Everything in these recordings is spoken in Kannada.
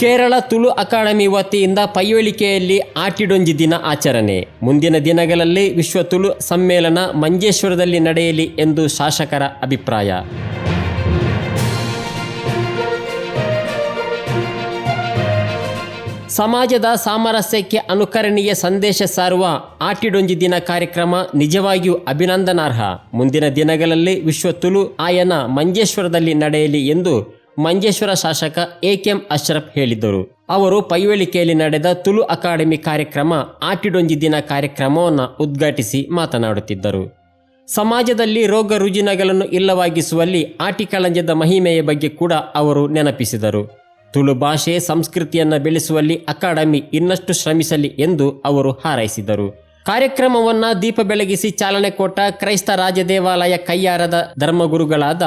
ಕೇರಳ ತುಳು ಅಕಾಡೆಮಿ ವತಿಯಿಂದ ಪೈಯೊಳಿಕೆಯಲ್ಲಿ ಆಟಿಡೊಂಜಿ ದಿನ ಆಚರಣೆ. ಮುಂದಿನ ದಿನಗಳಲ್ಲಿ ವಿಶ್ವ ತುಳು ಸಮ್ಮೇಳನ ಮಂಜೇಶ್ವರದಲ್ಲಿ ನಡೆಯಲಿ ಎಂದು ಶಾಸಕರ ಅಭಿಪ್ರಾಯ. ಸಮಾಜದ ಸಾಮರಸ್ಯಕ್ಕೆ ಅನುಕರಣೀಯ ಸಂದೇಶ ಸಾರುವ ಆಟಿಡೊಂಜಿ ದಿನ ಕಾರ್ಯಕ್ರಮ ನಿಜವಾಗಿಯೂ ಅಭಿನಂದನಾರ್ಹ. ಮುಂದಿನ ದಿನಗಳಲ್ಲಿ ವಿಶ್ವ ತುಳು ಆಯನ ಮಂಜೇಶ್ವರದಲ್ಲಿ ನಡೆಯಲಿ ಎಂದು ಮಂಜೇಶ್ವರ ಶಾಸಕ ಎ ಕೆಎಂ ಅಶ್ರಫ್ ಹೇಳಿದರು ಅವರು ಪೈವಳಿಕೆಯಲ್ಲಿ ನಡೆದ ತುಳು ಅಕಾಡೆಮಿ ಕಾರ್ಯಕ್ರಮ, ಆಟಿಡೊಂಜಿ ದಿನ ಕಾರ್ಯಕ್ರಮವನ್ನು ಉದ್ಘಾಟಿಸಿ ಮಾತನಾಡುತ್ತಿದ್ದರು. ಸಮಾಜದಲ್ಲಿ ರೋಗ ರುಜಿನಗಳನ್ನು ಇಲ್ಲವಾಗಿಸುವಲ್ಲಿ ಆಟಿಕಳಂಜದ ಮಹಿಮೆಯ ಬಗ್ಗೆ ಕೂಡ ಅವರು ನೆನಪಿಸಿದರು. ತುಳು ಭಾಷೆ ಸಂಸ್ಕೃತಿಯನ್ನು ಬೆಳೆಸುವಲ್ಲಿ ಅಕಾಡೆಮಿ ಇನ್ನಷ್ಟು ಶ್ರಮಿಸಲಿ ಎಂದು ಅವರು ಹಾರೈಸಿದರು. ಕಾರ್ಯಕ್ರಮವನ್ನು ದೀಪ ಬೆಳಗಿಸಿ ಚಾಲನೆ ಕೊಟ್ಟ ಕ್ರೈಸ್ತ ರಾಜ ದೇವಾಲಯ ಕೈಯಾರದ ಧರ್ಮಗುರುಗಳಾದ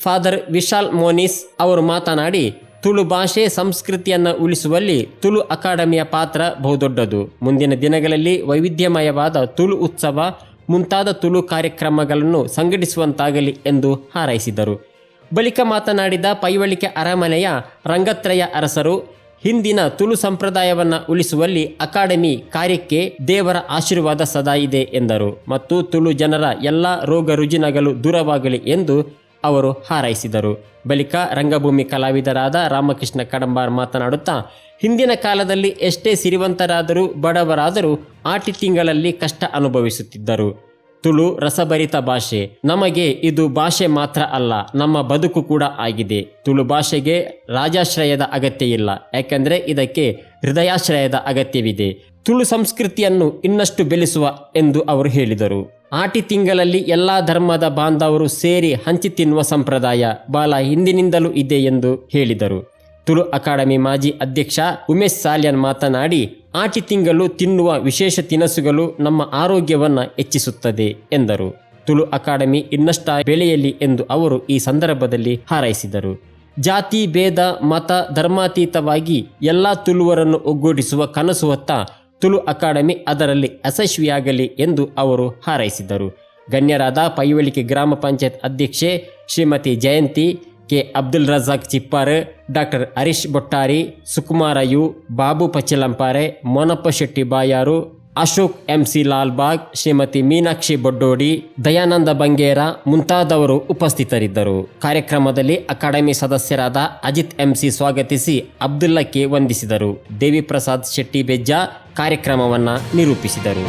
ಫಾದರ್ ವಿಶಾಲ್ ಮೋನಿಸ್ ಅವರು ಮಾತನಾಡಿ, ತುಳು ಭಾಷೆ ಸಂಸ್ಕೃತಿಯನ್ನು ಉಳಿಸುವಲ್ಲಿ ತುಳು ಅಕಾಡೆಮಿಯ ಪಾತ್ರ ಬಹುದೊಡ್ಡದು. ಮುಂದಿನ ದಿನಗಳಲ್ಲಿ ವೈವಿಧ್ಯಮಯವಾದ ತುಳು ಉತ್ಸವ, ಮುಂತಾದ ತುಳು ಕಾರ್ಯಕ್ರಮಗಳನ್ನು ಸಂಘಟಿಸುವಂತಾಗಲಿ ಎಂದು ಹಾರೈಸಿದರು. ಬಳಿಕ ಮಾತನಾಡಿದ ಪೈವಳಿಕೆ ಅರಮನೆಯ ರಂಗತ್ರಯ ಅರಸರು, ಹಿಂದಿನ ತುಳು ಸಂಪ್ರದಾಯವನ್ನು ಉಳಿಸುವಲ್ಲಿ ಅಕಾಡೆಮಿ ಕಾರ್ಯಕ್ಕೆ ದೇವರ ಆಶೀರ್ವಾದ ಸದಾ ಇದೆ ಎಂದರು. ಮತ್ತು ತುಳು ಜನರ ಎಲ್ಲ ರೋಗ ರುಜಿನಗಳು ದೂರವಾಗಲಿ ಎಂದು ಅವರು ಹಾರೈಸಿದರು. ಬಳಿಕ ರಂಗಭೂಮಿ ಕಲಾವಿದರಾದ ರಾಮಕೃಷ್ಣ ಕಡಂಬಾರ್ ಮಾತನಾಡುತ್ತಾ, ಹಿಂದಿನ ಕಾಲದಲ್ಲಿ ಎಷ್ಟೇ ಸಿರಿವಂತರಾದರೂ ಬಡವರಾದರೂ ಆಟಿ ತಿಂಗಳಲ್ಲಿ ಕಷ್ಟ ಅನುಭವಿಸುತ್ತಿದ್ದರು. ತುಳು ರಸಭರಿತ ಭಾಷೆ. ನಮಗೆ ಇದು ಭಾಷೆ ಮಾತ್ರ ಅಲ್ಲ, ನಮ್ಮ ಬದುಕು ಕೂಡ ಆಗಿದೆ. ತುಳು ಭಾಷೆಗೆ ರಾಜಾಶ್ರಯದ ಅಗತ್ಯ ಇಲ್ಲ, ಯಾಕೆಂದರೆ ಇದಕ್ಕೆ ಹೃದಯಾಶ್ರಯದ ಅಗತ್ಯವಿದೆ. ತುಳು ಸಂಸ್ಕೃತಿಯನ್ನು ಇನ್ನಷ್ಟು ಬೆಳೆಸುವ ಎಂದು ಅವರು ಹೇಳಿದರು. ಆಟಿ ತಿಂಗಳಲ್ಲಿ ಎಲ್ಲ ಧರ್ಮದ ಬಾಂಧವರು ಸೇರಿ ಹಂಚಿ ತಿನ್ನುವ ಸಂಪ್ರದಾಯ ಬಾಲ ಹಿಂದಿನಿಂದಲೂ ಇದೆ ಎಂದು ಹೇಳಿದರು. ತುಳು ಅಕಾಡೆಮಿ ಮಾಜಿ ಅಧ್ಯಕ್ಷ ಉಮೇಶ್ ಸಾಲ್ಯನ್ ಮಾತನಾಡಿ, ಆಟಿ ತಿಂಗಳು ತಿನ್ನುವ ವಿಶೇಷ ತಿನಸುಗಳು ನಮ್ಮ ಆರೋಗ್ಯವನ್ನು ಹೆಚ್ಚಿಸುತ್ತದೆ ಎಂದರು. ತುಳು ಅಕಾಡೆಮಿ ಇನ್ನಷ್ಟ ಬೆಳೆಯಲಿ ಎಂದು ಅವರು ಈ ಸಂದರ್ಭದಲ್ಲಿ ಹಾರೈಸಿದರು. ಜಾತಿ, ಭೇದ, ಮತ, ಧರ್ಮಾತೀತವಾಗಿ ಎಲ್ಲ ತುಳುವರನ್ನು ಒಗ್ಗೂಡಿಸುವ ಕನಸು ಹೊತ್ತ ತುಳು ಅಕಾಡೆಮಿ ಅದರಲ್ಲಿ ಯಶಸ್ವಿಯಾಗಲಿ ಎಂದು ಅವರು ಹಾರೈಸಿದರು. ಗಣ್ಯರಾದ ಪೈವಳಿಕೆ ಗ್ರಾಮ ಪಂಚಾಯತ್ ಅಧ್ಯಕ್ಷೆ Shrimati Jayanthi, K. Abdul Razak Chippar doctor Harish Bottari, Sukumara U, Babu Pachchalampare, Monappa Shetty Bayaru Ashok M C Lalbagh, Shrimati Meenakshi Boddodi, Dayananda Bangera ಮುಂತಾದವರು ಉಪಸ್ಥಿತರಿದ್ದರು. ಕಾರ್ಯಕ್ರಮದಲ್ಲಿ ಅಕಾಡೆಮಿ ಸದಸ್ಯರಾದ ಅಜಿತ್ ಎಂಸಿ ಸ್ವಾಗತಿಸಿ ಅಬ್ದುಲ್ಲಕ್ಕೆ ವಂದಿಸಿದರು. ದೇವಿ ಪ್ರಸಾದ್ ಶೆಟ್ಟಿ ಬೆಜ್ಜ ಕಾರ್ಯಕ್ರಮವನ್ನು ನಿರೂಪಿಸಿದರು.